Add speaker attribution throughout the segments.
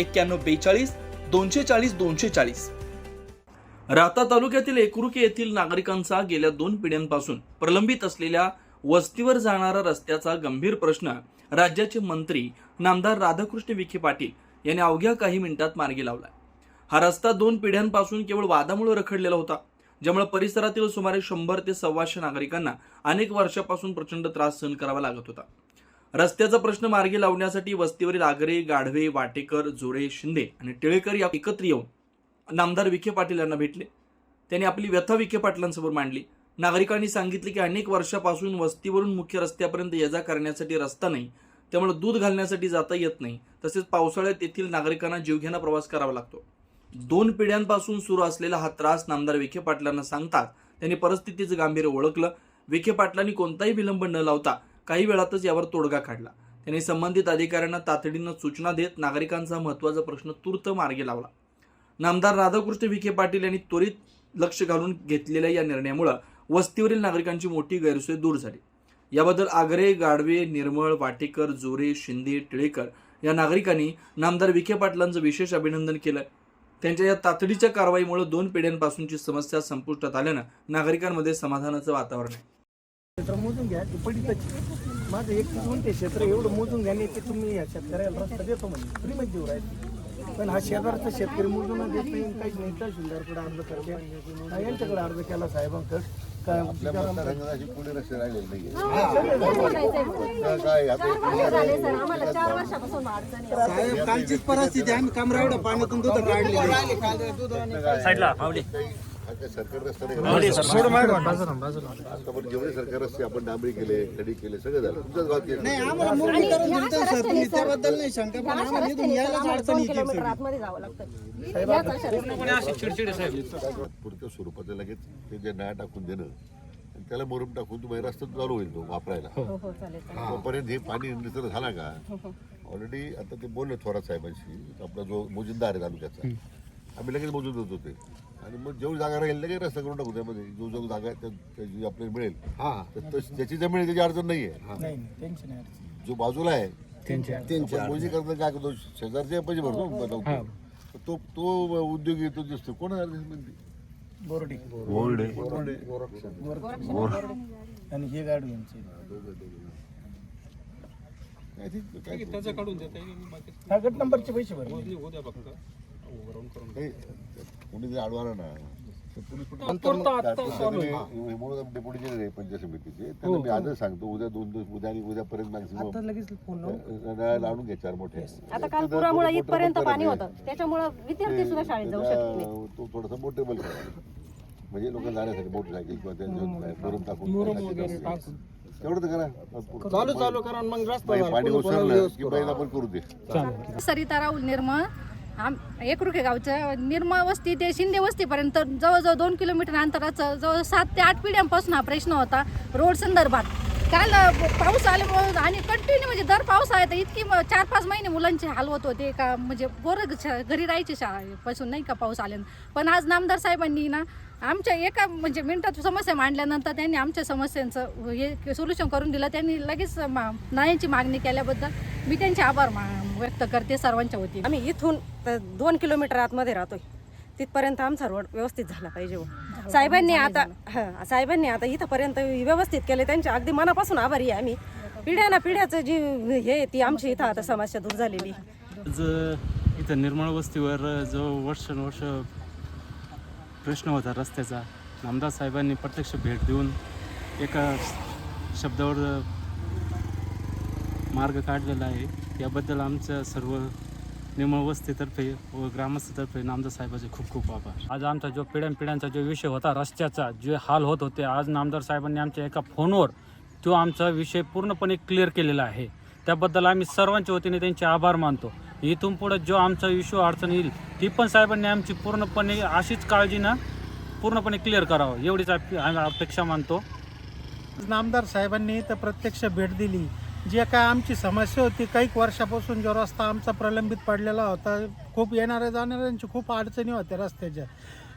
Speaker 1: एक्क्याण्णव बेचाळीस दोनशे चाळीस दोनशे चाळीस. राहता तालुक्यातील एकरुके येथील नागरिकांचा गेल्या दोन पिढ्यांपासून प्रलंबित असलेल्या वस्तीवर जाणारा रस्त्याचा गंभीर प्रश्न राज्याचे मंत्री नामदार राधाकृष्ण विखे पाटील यांनी अवघ्या काही मिनिटात मार्गी लावला हा रस्ता दोन पिढ्यांपासून केवळ वादामुळे रखडलेला होता ज्यामुळे परिसरातील सुमारे शंभर ते सव्वाशे नागरिकांना अनेक वर्षापासून प्रचंड त्रास सहन करावा लागत होता. रस्त्याचा प्रश्न मार्गी लावण्यासाठी वस्तीवरील आगरे गाढवे वाटेकर जोरे शिंदे आणि टिळेकर या एकत्र येऊन नामदार विखे पाटील यांना भेटले. त्यांनी आपली व्यथा विखे पाटलांसमोर मांडली. नागरिकांनी सांगितले की अनेक वर्षापासून वस्तीवरून मुख्य रस्त्यापर्यंत ये जा करण्यासाठी रस्ता नाही. त्यामुळे दूध घालण्यासाठी जाता येत नाही. तसेच पावसाळ्यात येथील नागरिकांना जीवघेणा प्रवास करावा लागतो. दोन पिढ्यांपासून सुरू असलेला हा त्रास नामदार विखे पाटलांना सांगतात. त्यांनी परिस्थितीचं गांभीर्य ओळखलं. विखे पाटलांनी कोणताही विलंब न लावता काही वेळातच यावर तोडगा काढला. त्यांनी संबंधित अधिकाऱ्यांना तातडीनं सूचना देत नागरिकांचा महत्त्वाचा प्रश्न तूर्त मार्गी लावला. नामदार राधाकृष्ण विखे पाटील यांनी त्वरित लक्ष घालून घेतलेल्या या निर्णयामुळे वस्तीवरील नागरिकांची मोठी गैरसोय दूर झाली. याबद्दल आगरे गाडवे निर्मळ वाटेकर जोरे शिंदे टिळेकर या नागरिकांनी नामदार विखे पाटलांचं विशेष अभिनंदन केलं. त्यांच्या या तातडीच्या कारवाईमुळे दोन पिढ्यांपासूनची समस्या संपुष्टात आल्यानं नागरिकांमध्ये समाधानाचं वातावरण आहे.
Speaker 2: क्षेत्र मोजून घ्या ते पडितच माझं एक गुंठे क्षेत्र एवढं मोजून घ्याने ते तुम्ही या शेतकऱ्याला रस्ता देतो म्हणजे फ्री मध्ये देऊ राहील पण हा शेजारचा शेतकरी मोजून देत नाही काहीच नाही तहसीलदारकडे अर्ज करते हा, यांच्याकडे अर्ज केला साहेबांकडे साहेब कालचीच परिस्थिती आम्ही कामरावड्या पाण्यातून दूध
Speaker 3: आता सरकार रस्ते जेवढे सरकार रस्ते आपण डांबरी केले खडी केले सगळं झालं. तुमच्याच गावात केलं.
Speaker 2: तुम्ही
Speaker 3: पुरत्या स्वरूपाचं लगेच ते जे नाळ टाकून देणं त्याला मुरुम टाकून तुम्हाला रस्ता चालू होईल तो वापरायला.
Speaker 4: हो हो चालेल चालेल.
Speaker 3: तोपर्यंत हे पाणी निसर्ग झाला का? ऑलरेडी आता ते बोलले थोरात साहेबांशी आपला जो मोजिंदार आहे तालुक्याचा. आम्ही लगेच मोजून देत होते. आणि मग जेवढी जागा राहील लगेच रस्ता करून टाकू त्यामध्ये. जो जो जागा त्या- त्याची आपल्याला मिळेल तर तस- त्याची जमीन आहे, त्याची अडचण नाही आहे
Speaker 2: नाही नाही टेन्शन नाही
Speaker 3: जो बाजूला आहे आपण मोजी करता काय करतो? शेजारचे पैसे भरतो बनवतो. तर तो तो उद्योगी तो दिसतो. कोण आहे म्हणते?
Speaker 2: बोर्डी.
Speaker 3: बोर्डे.
Speaker 2: आणि हे गाडू यांचे.
Speaker 3: काय ते- काय
Speaker 2: हा गट नंबरचे पैसे भरले.
Speaker 3: काही कोणी अडवाला ना. हे म्हणून डेप्युटी जे आहे. पंचायत समितीचे. त्यांना मी आजच सांगतो उद्या दोन दिवस उद्या आणि उद्यापर्यंत मॅक्सिमम
Speaker 2: लगेच फोन
Speaker 3: लावून घ्या चार मोठे.
Speaker 4: आता काल पुरामुळे इथपर्यंत पाणी होतं. त्याच्यामुळे विद्यार्थी सुद्धा शाळेत जाऊ शकत नाही
Speaker 3: उद्या तो थोडासा मोटेबल करा म्हणजे लोक जाण्यासाठी मोटरसायकल किंवा त्यांच्या मुरुम टाकून तेवढं तर करा.
Speaker 2: चालू चालू करा आणि मग रस्ता
Speaker 3: बाई पाणी ओसरलं की बैल आपण करू दे.
Speaker 4: सरिता राहुल निर्मळ आम एकरुखे गावचं. निर्मळ वस्ती ते शिंदे वस्तीपर्यंत जवळजवळ दोन किलोमीटर अंतराचं जवळ सात ते आठ पिढ्यांपासून हा प्रश्न होता रोड संदर्भात. काल पाऊस आल्यामुळे आणि कंटिन्यू म्हणजे दर पाऊस आहे तर इतकी चार पाच महिने मुलांचे हाल होत होते का म्हणजे पोरं घरी राहायचे शाळेपासून नाही का पाऊस आल्यानं. पण आज नामदार साहेबांनी ना आमच्या एका म्हणजे मिनिटात समस्या मांडल्यानंतर त्यांनी आमच्या समस्यांचं हे सोल्युशन करून दिलं. त्यांनी लगेच मा न्यायाची मागणी केल्याबद्दल मी त्यांचे आभार मा व्यक्त करते सर्वांच्या वतीने.
Speaker 5: आम्ही इथून दोन किलोमीटर आतमध्ये राहतोय. तिथपर्यंत आमचा रोड व्यवस्थित झाला पाहिजे हो. साहेबांनी आता हा साहेबांनी आता इथंपर्यंत व्यवस्थित केले. त्यांच्या अगदी मनापासून आभारी आहे आम्ही. पिढ्याना पिढ्याचं जी हे आहे, ती आमची इथं आता समस्या दूर झालेली.
Speaker 6: आज इथं निर्मळ वस्तीवर जो वर्षानुवर्ष प्रश्न होता रस्त्याचा नामदार साहेबांनी प्रत्यक्ष भेट देऊन एका शब्दावर मार्ग काढलेला आहे. याबद्दल आमच्या सर्व निर्मळ वस्तीतर्फे व ग्रामस्थातर्फे नामदार साहेबाचे खूप खूप आभार.
Speaker 7: आज आमचा जो पिढ्यानपिढ्यांचा जो विषय होता रस्त्याचा जे हाल होत होते आज नामदार साहेबांनी आमच्या एका फोनवर तो आमचा विषय पूर्णपणे क्लिअर केलेला आहे. त्याबद्दल आम्ही सर्वांच्या वतीने त्यांचे आभार मानतो. इथून पुढे जो आमचा इश्यू अडचण येईल ती पण साहेबांनी आमची पूर्णपणे अशीच काळजीनं पूर्णपणे क्लिअर करावं एवढीच अपेक्षा मानतो.
Speaker 8: नामदार साहेबांनी इथं प्रत्यक्ष भेट दिली. जे काय आमची समस्या होती काही वर्षापासून जो रस्ता आमचा प्रलंबित पडलेला होता खूप येणाऱ्या जाणाऱ्यांची खूप अडचणी होत्या रस्त्याच्या.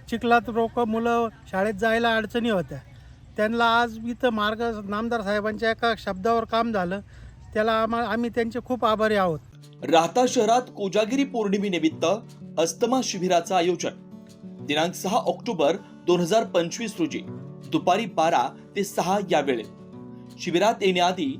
Speaker 8: चिखलात रोक मुलं शाळेत जायला अडचणी होत्या. त्यांना आज इथं मार्ग नामदार साहेबांच्या एका शब्दावर काम झालं. त्याला आम्हा आम्ही त्यांचे खूप आभारी आहोत.
Speaker 1: राहता शहरात कोजागिरी पौर्णिमेनिमित्त अस्तमा शिबिराचं आयोजन. दिनांक सहा ऑक्टोबर दोन हजार पंचवीस रोजी. दुपारी बारा ते सहा या वेळेत शिबिरात येण्याआधी